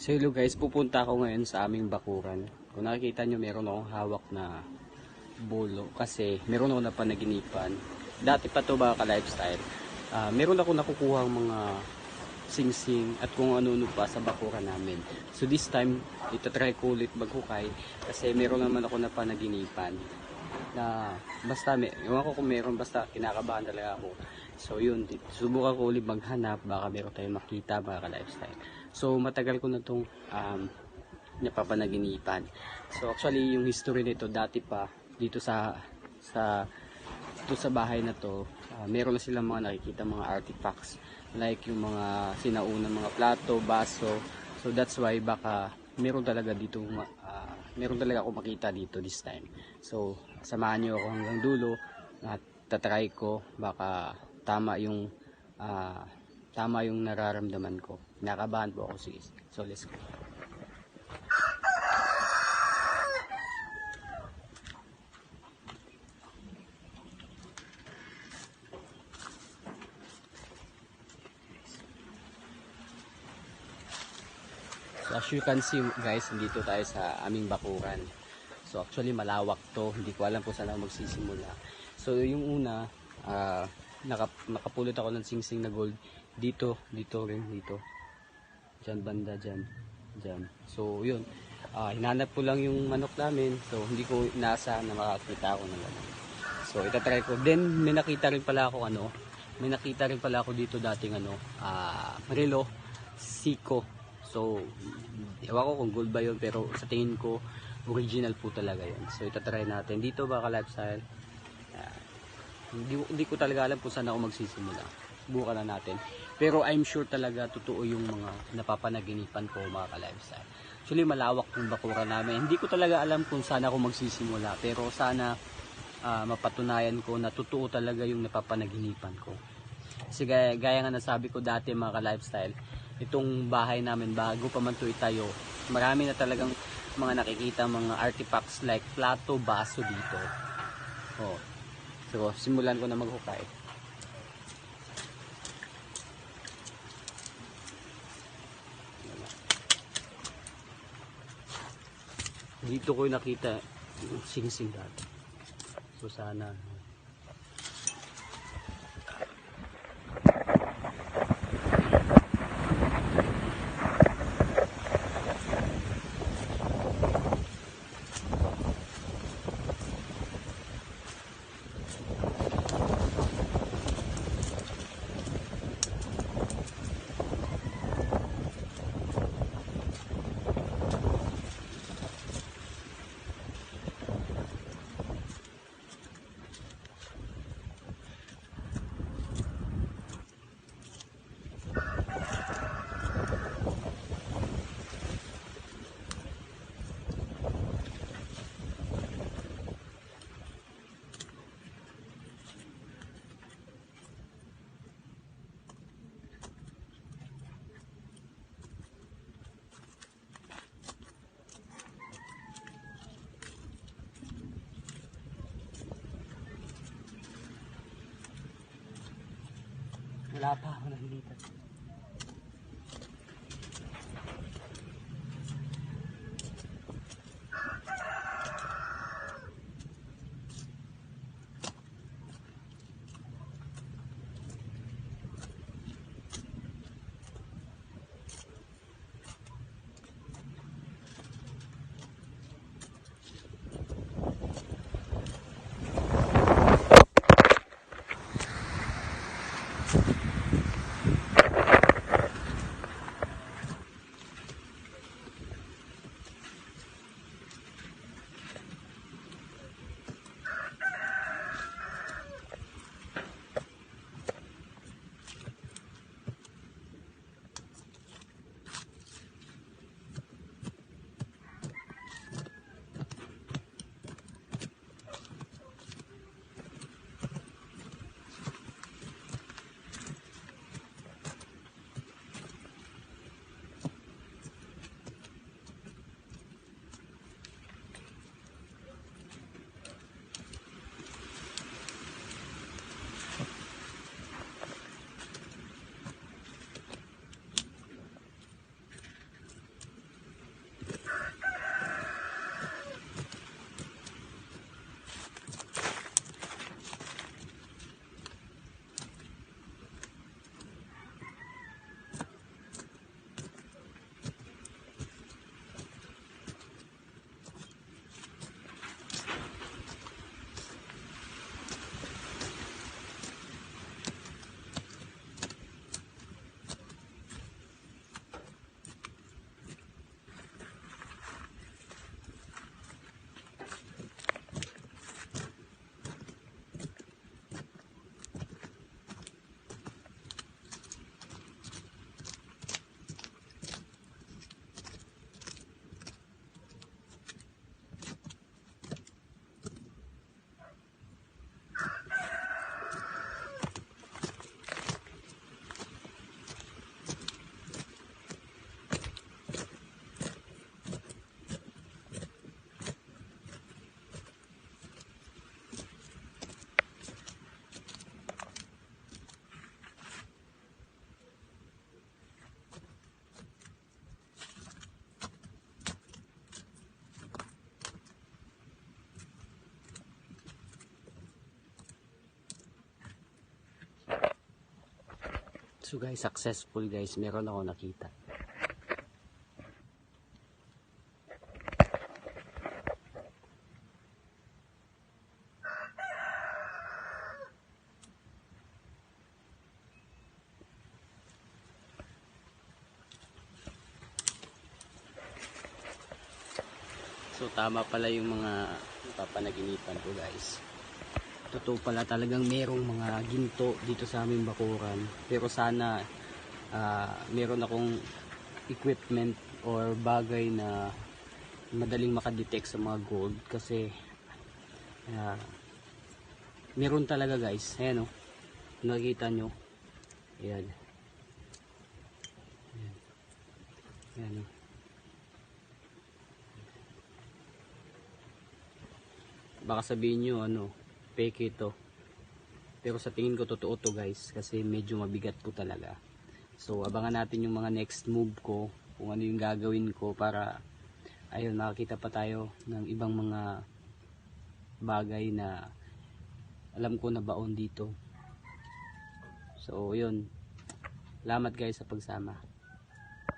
So hello guys, pupunta ako ngayon sa aming bakuran. Kung nakikita nyo, meron akong hawak na bolo kasi meron ako na panaginipan. Dati pa to ba ka-lifestyle. Ah, meron ako nakukuha mga sing-sing at kung ano-ano pa sa bakuran namin. So this time, itatry ko ulit maghukay kasi meron naman ako na panaginipan na basta may, ewan ko kung meron basta kinakabahan talaga ako. So yun, subukan ko ulit maghanap baka meron tayong makita mga ka-lifestyle. So matagal ko na tong um, napapanaginipan. So actually yung history nito dati pa dito sa sa dito sa bahay na to, ah, meron na silang mga nakikita mga artifacts like yung mga sinaunang mga plato, baso. So that's why baka meron talaga dito ah, meron talaga ako makita dito this time. So samahan niyo ako hanggang dulo at tatry ko baka tama yung ah, tama yung nararamdaman ko. Nakabahan po ako sige. So let's go. So as you can see guys, dito tayo sa aming bakuran. So actually malawak to, hindi ko alam kung saan ako magsisimula. So yung una, naka, nakapulot ako ng singsing na gold dito, dito rin, dito. Diyan banda, dyan, dyan. So yun, ah, hinanap ko lang yung manok namin. So hindi ko inaasahan na makakita ako ng ano. So itatry ko. Then may nakita rin pala ako ano, may nakita rin pala ako dito dating ano, ah, relo, siko. So, ewan ko kung gold ba yun, pero sa tingin ko, original po talaga yun. So, itatry natin. Dito ba ka-lifestyle? Ah, hindi, hindi ko talaga alam kung saan ako magsisimula. Subukan na natin. Pero I'm sure talaga totoo yung mga napapanaginipan ko mga ka-lifestyle. Actually, malawak yung bakura namin. Hindi ko talaga alam kung saan ako magsisimula. Pero sana ah, mapatunayan ko na totoo talaga yung napapanaginipan ko. Kasi gaya, gaya nga nasabi ko dati mga ka-lifestyle, itong bahay namin bago pa man ito itayo, marami na talagang mga nakikita mga artifacts like plato, baso dito. Oh. So, simulan ko na maghukay. Dito ko nakita yung sing-sing dati. So, sana Wala pa ako nakikita. So guys, successful guys. Meron ako nakita. So tama pala yung mga papanaginipan ko guys. Totoo pala talagang merong mga ginto dito sa aming bakuran. Pero sana ah, meron akong equipment or bagay na madaling makadetect sa mga gold kasi ah, meron talaga guys. Ayan o. Nakikita nyo. Ayan. Ayan. Ayan o. baka sabihin nyo ano fake ito pero sa tingin ko totoo to guys kasi medyo mabigat po talaga. So abangan natin yung mga next move ko kung ano yung gagawin ko para ayun makakita pa tayo ng ibang mga bagay na alam ko na baon dito. So yun. Salamat guys sa pagsama